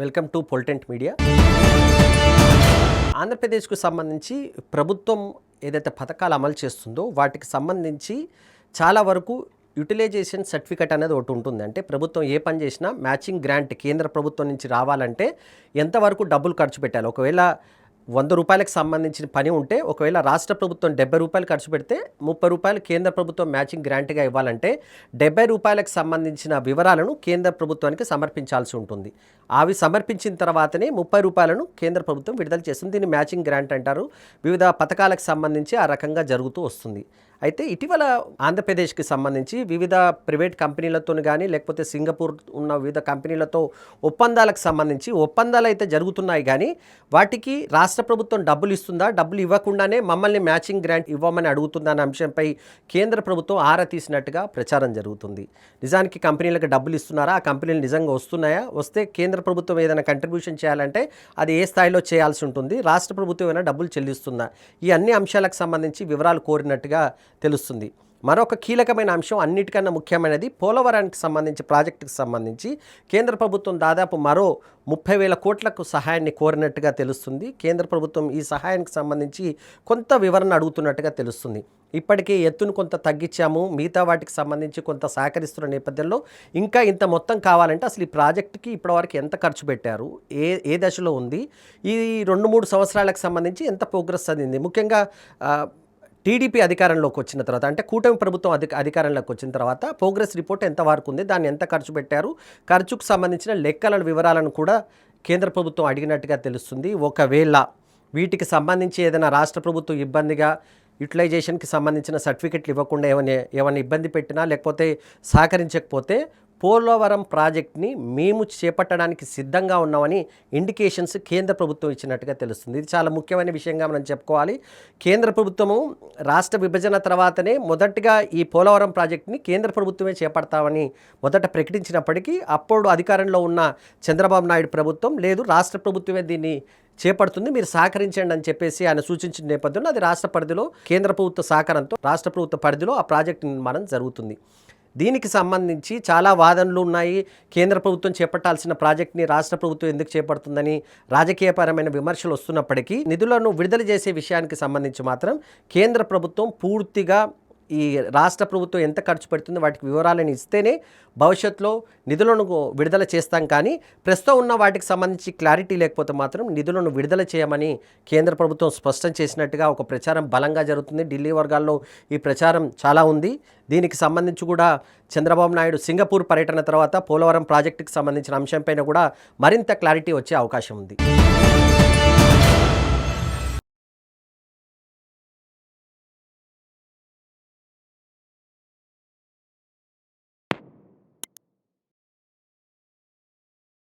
Welcome to పొలిటెంట్ media. ఆంధ్రప్రదేశ్కు సంబంధించి ప్రభుత్వం ఏదైతే పథకాలు అమలు చేస్తుందో వాటికి సంబంధించి చాలా వరకు యూటిలైజేషన్ సర్టిఫికెట్ అనేది ఒకటి ఉంటుంది. అంటే ప్రభుత్వం ఏ పని చేసినా మ్యాచింగ్ గ్రాంట్ కేంద్ర ప్రభుత్వం నుంచి రావాలంటే ఎంతవరకు డబ్బులు ఖర్చు పెట్టాలి? ఒకవేళ వంద రూపాయలకు సంబంధించిన పని ఉంటే ఒకవేళ రాష్ట్ర ప్రభుత్వం డెబ్బై రూపాయలు ఖర్చు పెడితే ముప్పై రూపాయలు కేంద్ర ప్రభుత్వం మ్యాచింగ్ గ్రాంట్గా ఇవ్వాలంటే డెబ్బై రూపాయలకు సంబంధించిన వివరాలను కేంద్ర ప్రభుత్వానికి సమర్పించాల్సి ఉంటుంది. అవి సమర్పించిన తర్వాతనే ముప్పై రూపాయలను కేంద్ర ప్రభుత్వం విడుదల చేస్తుంది. దీన్ని మ్యాచింగ్ గ్రాంట్ అంటారు. వివిధ పథకాలకు సంబంధించి ఆ రకంగా జరుగుతూ వస్తుంది. అయితే ఇటీవల ఆంధ్రప్రదేశ్కి సంబంధించి వివిధ ప్రైవేట్ కంపెనీలతో కానీ లేకపోతే సింగపూర్ ఉన్న వివిధ కంపెనీలతో ఒప్పందాలకు సంబంధించి ఒప్పందాలు అయితే జరుగుతున్నాయి కానీ వాటికి రాష్ట్ర ప్రభుత్వం డబ్బులు ఇస్తుందా? డబ్బులు ఇవ్వకుండానే మమ్మల్ని మ్యాచింగ్ గ్రాంట్ ఇవ్వమని అడుగుతుందా? అనే అంశంపై కేంద్ర ప్రభుత్వం ఆరా తీసినట్టుగా ప్రచారం జరుగుతుంది. నిజానికి కంపెనీలకు డబ్బులు ఇస్తున్నారా? ఆ కంపెనీలు నిజంగా వస్తున్నాయా? వస్తే కేంద్ర ప్రభుత్వం ఏదైనా కంట్రిబ్యూషన్ చేయాలంటే అది ఏ స్థాయిలో చేయాల్సి ఉంటుంది? రాష్ట్ర ప్రభుత్వం ఏమైనా డబ్బులు చెల్లిస్తుందా? ఈ అన్ని అంశాలకు సంబంధించి వివరాలు కోరినట్టుగా తెలుస్తుంది. మరొక కీలకమైన అంశం అన్నిటికన్నా ముఖ్యమైనది పోలవరానికి సంబంధించి ప్రాజెక్టుకు సంబంధించి కేంద్ర ప్రభుత్వం దాదాపు మరో ముప్పై వేల కోట్లకు సహాయాన్ని కోరినట్టుగా తెలుస్తుంది. కేంద్ర ప్రభుత్వం ఈ సహాయానికి సంబంధించి కొంత వివరణ అడుగుతున్నట్టుగా తెలుస్తుంది. ఇప్పటికే ఎత్తును కొంత తగ్గించాము. మిగతా వాటికి సంబంధించి కొంత సహకరిస్తున్న నేపథ్యంలో ఇంకా ఇంత మొత్తం కావాలంటే అసలు ఈ ప్రాజెక్టుకి ఇప్పటివరకు ఎంత ఖర్చు పెట్టారు? ఏ ఏ దశలో ఉంది? ఈ రెండు మూడు సంవత్సరాలకు సంబంధించి ఎంత ప్రోగ్రెస్ అందింది? ముఖ్యంగా టీడీపీ అధికారంలోకి వచ్చిన తర్వాత అంటే కూటమి ప్రభుత్వం అధిక అధికారంలోకి వచ్చిన తర్వాత ప్రోగ్రెస్ రిపోర్ట్ ఎంత వరకు ఉంది దాన్ని ఎంత ఖర్చు పెట్టారు ఖర్చుకు సంబంధించిన లెక్కల వివరాలను కూడా కేంద్ర ప్రభుత్వం అడిగినట్టుగా తెలుస్తుంది. ఒకవేళ వీటికి సంబంధించి ఏదైనా రాష్ట్ర ప్రభుత్వం ఇబ్బందిగా యూటిలైజేషన్కి సంబంధించిన సర్టిఫికెట్లు ఇవ్వకుండా ఏమైనా ఏమైనా ఇబ్బంది పెట్టినా లేకపోతే సహకరించకపోతే పోలవరం ప్రాజెక్ట్ని మేము చేపట్టడానికి సిద్ధంగా ఉన్నామని ఇండికేషన్స్ కేంద్ర ప్రభుత్వం ఇచ్చినట్టుగా తెలుస్తుంది. ఇది చాలా ముఖ్యమైన విషయంగా మనం చెప్పుకోవాలి. కేంద్ర ప్రభుత్వము రాష్ట్ర విభజన తర్వాతనే మొదటిగా ఈ పోలవరం ప్రాజెక్ట్ని కేంద్ర ప్రభుత్వమే చేపడతామని మొదట ప్రకటించినప్పటికీ అప్పుడు అధికారంలో ఉన్న చంద్రబాబు నాయుడు ప్రభుత్వం లేదు రాష్ట్ర ప్రభుత్వమే దీన్ని చేపడుతుంది మీరు సహకరించండి అని చెప్పేసి ఆయన సూచించిన నేపథ్యంలో అది రాష్ట్ర పరిధిలో కేంద్ర ప్రభుత్వ సహకారంతో రాష్ట్ర ప్రభుత్వ పరిధిలో ఆ ప్రాజెక్టు నిర్మాణం జరుగుతుంది. దీనికి సంబంధించి చాలా వాదనలు ఉన్నాయి. కేంద్ర ప్రభుత్వం చేపట్టాల్సిన ప్రాజెక్ట్ని రాష్ట్ర ప్రభుత్వం ఎందుకు చేపడుతుందని రాజకీయపరమైన విమర్శలు వస్తున్నప్పటికీ నిధులను విడుదల చేసే విషయానికి సంబంధించి మాత్రం కేంద్ర ప్రభుత్వం పూర్తిగా ఈ రాష్ట్ర ప్రభుత్వం ఎంత ఖర్చు పెడుతుందో వాటికి వివరాలను ఇస్తేనే భవిష్యత్తులో నిధులను విడుదల చేస్తాం. కానీ ప్రస్తుతం ఉన్న వాటికి సంబంధించి క్లారిటీ లేకపోతే మాత్రం నిధులను విడుదల చేయమని కేంద్ర ప్రభుత్వం స్పష్టం చేసినట్టుగా ఒక ప్రచారం బలంగా జరుగుతుంది. ఢిల్లీ వర్గాల్లో ఈ ప్రచారం చాలా ఉంది. దీనికి సంబంధించి కూడా చంద్రబాబు నాయుడు సింగపూర్ పర్యటన తర్వాత పోలవరం ప్రాజెక్టుకి సంబంధించిన అంశంపైన కూడా మరింత క్లారిటీ వచ్చే అవకాశం ఉంది.